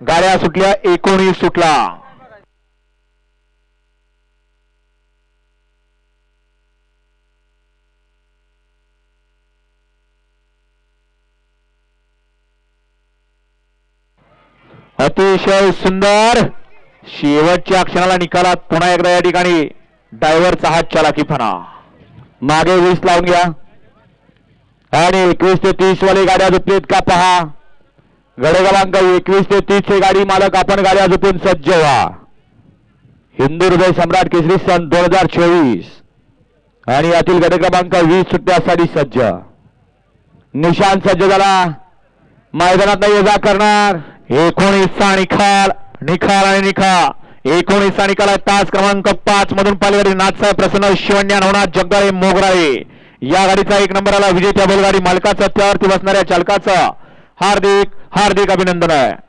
गाड्या सुटल्या एकोणीस सुटला. अतिशय सुंदर. शेवटच्या क्षणाला निकालात पुन्हा एकदा या ठिकाणी ड्रायव्हरचा हात चालाकीपणा मागे वीस लावून घ्या. आणि एकवीस ते तीस वाले गाड्या झुपलीत का पहा. गडे क्रमांक एकवीस ते तीस चे गाडी मालक आपण गाड्या झोपून सज्ज व्हा. हिंदू हृदय सम्राट केसरी सन दोन हजार चोवीस. आणि यातील गडे क्रमांक वीस सुट्ट्यासाठी सज्ज. निशान सज्ज झाला. मैदानात ये जा करणार. एकोणीसचा निखाल निखाल आणि निखा. एकोणीसचा निकाल आहे तास क्रमांक पाच मधून पालगडी नाथसाहेब प्रसन्न शिवण्या नवनाथ जगदाळे मोगराळे. या गाडीचा एक नंबर आला विजेत्या बैलगाडी मालकाचा. त्यावरती बसणाऱ्या चालकाचा. हार्दिक हार्दिक अभिनंदन आहे.